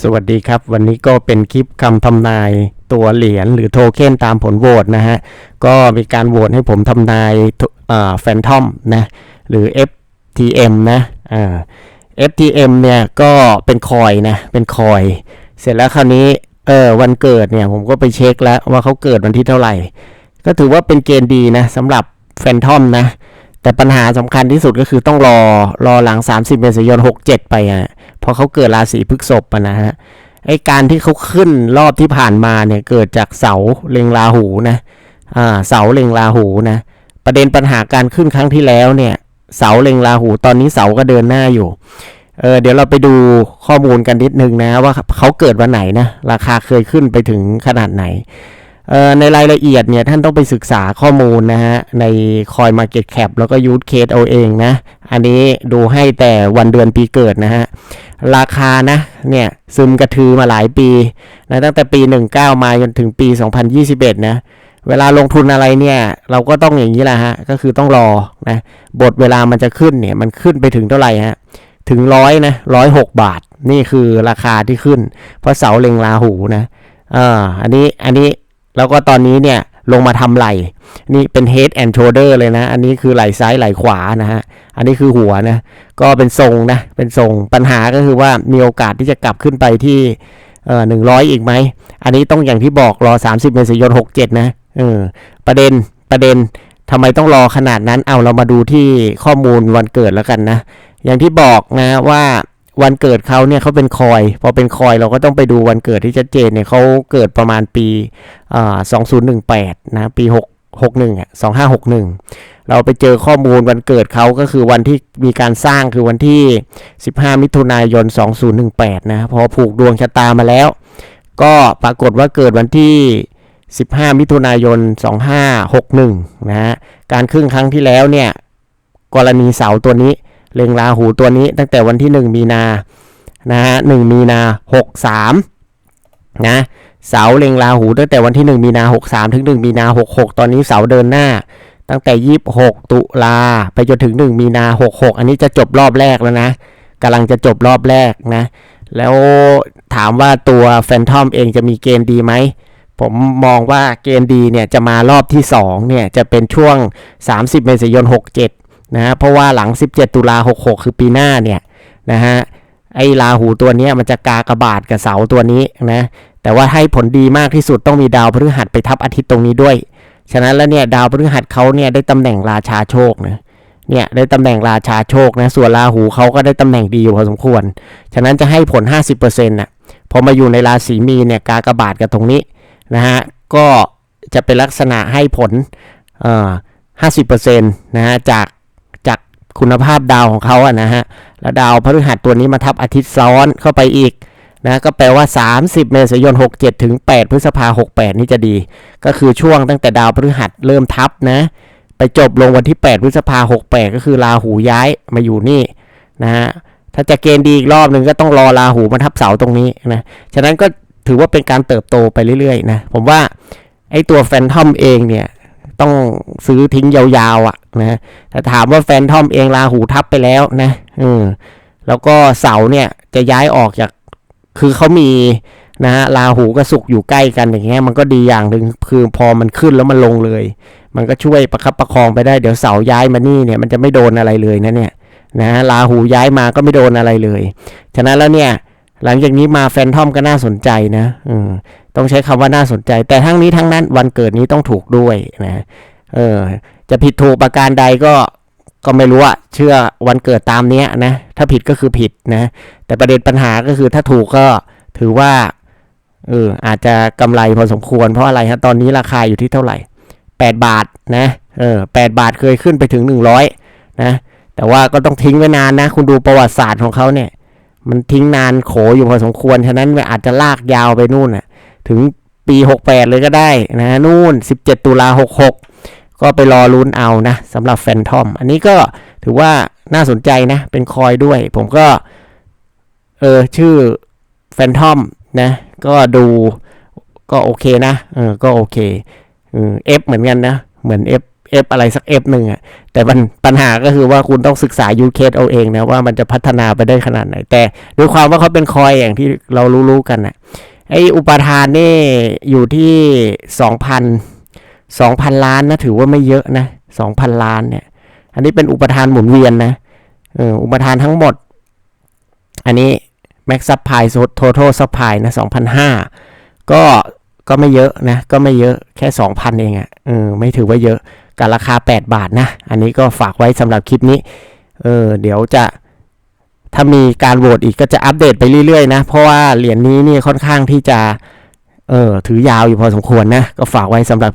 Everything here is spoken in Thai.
สวัสดีครับ วันนี้ก็เป็นคลิปคำทำนายตัวเหรียญหรือโทเค็นตามผลโหวตนะฮะ ก็มีการโหวตให้ผมทำนายแฟนทอมนะ หรือ FTM นะอ่า FTM เนี่ยก็เป็นคอยนะ เป็นคอย เสร็จแล้วคราวนี้เออวันเกิดเนี่ยผมก็ไปเช็คแล้วว่าเขาเกิดวันที่เท่าไหร่ ก็ถือว่าเป็นเกณฑ์ดีนะสำหรับแฟนทอมนะ แต่ปัญหาสำคัญที่สุดก็คือต้องรอรอหลัง 30 เมษายน 67 ไปอะ เพราะเขาเกิดราศีพฤษภนะฮะไอการที่เขาขึ้นรอบที่ผ่านมาเนี่ยเกิดจากเสาเล็งราหูนะอ่าเสาเล็งราหูนะประเด็นปัญหาการขึ้นครั้งที่แล้วเนี่ยเสาเล็งราหูตอนนี้เสาก็เดินหน้าอยู่เออเดี๋ยวเราไปดูข้อมูลกันนิดนึงนะว่าเขาเกิดวันไหนนะราคาเคยขึ้นไปถึงขนาดไหน ในรายละเอียดเนี่ยท่านต้องไปศึกษาข้อมูลนะฮะ ใน Coin Market Cap แล้วก็ยูทเคสเอาเองนะ อันนี้ดูให้แต่วันเดือนปีเกิดนะฮะ ราคานะเนี่ยซึมกระทือมาหลายปีนะตั้งแต่ปี 19 มาจนถึงปี 2021 นะเวลาลงทุนอะไรเนี่ย เราก็ต้องอย่างนี้แหละฮะ ก็คือต้องรอนะบทเวลามันจะขึ้นเนี่ย มันขึ้นไปถึงเท่าไหร่ฮะ ถึงร้อยนะร้อยหกบาท นี่คือราคาที่ขึ้น เพราะเสาเล็งราหูนะอ่าอันนี้อันนี้ แล้วก็ตอนนี้เนี่ยลงมาทำไหล่ นี่เป็น head and shoulder เลยนะ อันนี้คือไหล่ซ้ายไหล่ขวานะฮะ อันนี้คือหัวนะ ก็เป็นทรงนะ เป็นทรง ปัญหาก็คือว่ามีโอกาสที่จะกลับขึ้นไปที่เอ่อหนึ่งร้อยอีกไหม อันนี้ต้องอย่างที่บอกรอ 30เมษายน67 นะเออประเด็นประเด็นทำไมต้องรอขนาดนั้น เอาเรามาดูที่ข้อมูลวันเกิดแล้วกันนะ อย่างที่บอกนะว่า วันเกิดเขาเนี่ยเขาเป็นคอย พอเป็นคอยเราก็ต้องไปดูวันเกิดที่ชัดเจนเนี่ยเขาเกิดประมาณปีอ่า2018นะปี6 61อะ2561เราไปเจอข้อมูลวันเกิดเขาก็คือวันที่มีการสร้างคือวันที่ 15 มิถุนายน 2018 นะพอผูกดวงชะตามาแล้ว ก็ปรากฏว่าเกิดวันที่ 15 มิถุนายน 2561 นะฮะการครึ่งครั้งที่แล้วเนี่ย กรณีเสาตัวนี้ เล็งราหูตัวนี้ตั้งแต่วันที่ 1 มีนานะฮะ1มีนา 63 นะเสาเล็งราหูตั้งแต่วันที่ 1 มีนา 63 ถึง 1 มีนา 66 ตอนนี้เสาเดินหน้า ตั้งแต่ 26 ตุลาไปจนถึง 1 มีนา 66 อันนี้จะจบรอบแรกแล้วนะกำลังจะจบรอบแรกนะ แล้วถามว่าตัวแฟนทอมเองจะมีเกณฑ์ดีไหม ผมมองว่าเกณฑ์ดีเนี่ยจะมารอบที่ 2 เนี่ยจะเป็นช่วง 30 เมษายน 67 นะฮะเพราะว่าหลัง 17 ตุลา 66 คือปีหน้าเนี่ยนะฮะไอ้ราหูตัวนี้มันจะกากระบาดกับเสาตัวนี้นะแต่ว่าให้ผลดีมากที่สุดต้องมีดาวพฤหัสไปทับอาทิตย์ตรงนี้ด้วย ฉะนั้นแล้วเนี่ยดาวพฤหัสเขาเนี่ยได้ตำแหน่งราชาโชคนะเนี่ยได้ตำแหน่งราชาโชคนะส่วนราหูเขาก็ได้ตำแหน่งดีอยู่พอสมควร ฉะนั้นจะให้ผล 50%น่ะพอมาอยู่ในราศีมีเนี่ยกากระบาดกับตรงนี้นะฮะก็จะเป็นลักษณะให้ผลเอ่อ50%นะฮะจาก คุณภาพดาวของเขาอะนะฮะแล้วดาวพฤหัสตัวนี้มาทับอาทิตย์ซ้อนเข้าไปอีกนะก็แปลว่า 30 เมษายน 67 ถึง 8 พฤษภา 68 นี่จะดี ก็คือช่วงตั้งแต่ดาวพฤหัสเริ่มทับนะ ไปจบลงวันที่ 8 พฤษภา 68 ก็คือราหูย้ายมาอยู่นี่นะฮะถ้าจะเกณฑ์ดีอีกรอบหนึ่งก็ต้องรอราหูมาทับเสาตรงนี้นะ ฉะนั้นก็ถือว่าเป็นการเติบโตไปเรื่อยๆนะ ผมว่าไอ้ตัวแฟนทอมเองเนี่ย ต้องซื้อทิ้งยาวๆอะนะแต่ถามว่าแฟนทอมเองราหูทับไปแล้วนะอืมแล้วก็เสาเนี่ยจะย้ายออกจากคือเขามีนะฮะราหูกับศุกอยู่ใกล้กันอย่างเงี้ยมันก็ดีอย่างหนึ่งคือพอมันขึ้นแล้วมันลงเลย มันก็ช่วยประคับประคองไปได้เดี๋ยวเสาย้ายมานี่เนี่ยมันจะไม่โดนอะไรเลยนะเนี่ยนะราหูย้ายมาก็ไม่โดนอะไรเลย ฉะนั้นแล้วเนี่ย หลังจากนี้มาแฟนทอมก็น่าสนใจนะอืมต้องใช้คำว่าน่าสนใจ แต่ทั้งนี้ทั้งนั้นวันเกิดนี้ต้องถูกด้วยนะเออ จะผิดถูกประการใดก็ก็ไม่รู้อะเชื่อวันเกิดตามเนี้ยนะถ้าผิดก็คือผิดนะ แต่ประเด็นปัญหาก็คือถ้าถูกก็ถือว่าเอออาจจะกำไรพอสมควรเพราะอะไรฮะตอนนี้ราคาอยู่ที่เท่าไหร่ 8 บาทนะเออแบาทเคยขึ้นไปถึง 100นะแต่ว่าก็ต้องทิ้งไว้นานนะ คุณดูประวัติศาสตร์ของเขาเนี่ย มันทิ้งนานโขอยู่พอสมควร ฉะนั้นอาจจะลากยาวไปนู่นน่ะ ถึงปี 68 เลยก็ได้นะนู่น 17 ตุลา 66 ก็ไปรอลุ้นเอานะสำหรับแฟนทอม อันนี้ก็ถือว่าน่าสนใจนะ เป็นคอยด้วย ผมก็ เออ ชื่อแฟนทอมนะ ก็ดูก็โอเคนะ เออ ก็โอเคเออฟเหมือนกันนะ เหมือน F F อะไรสัก F หนึ่งอะแต่ปัญปัญหาก็คือว่าคุณต้องศึกษา use case เอาเองนะว่ามันจะพัฒนาไปได้ขนาดไหน แต่ด้วยความว่าเขาเป็นคอยอย่างที่เรารู้ๆกันนะไออุปทานนี่อยู่ที่สองพันสองพันล้านนะถือว่าไม่เยอะนะสองพันล้านเนี่ย อันนี้เป็นอุปทานหมุนเวียนนะเอออุปทานทั้งหมด อันนี้ max supply total supply นะ2,005ก็ก็ไม่เยอะนะ ก็ไม่เยอะแค่2,000เองอะ่ะเออไม่ถือว่าเยอะ กับราคา 8 บาทนะ อันนี้ก็ฝากไว้สำหรับคลิปนี้ เออ เดี๋ยวจะถ้ามีการโหวตอีกก็จะอัปเดตไปเรื่อยๆนะ เพราะว่าเหรียญนี้นี่ค่อนข้างที่จะ เออถือยาวอยู่พอสมควรนะ ก็ฝากไว้สำหรับ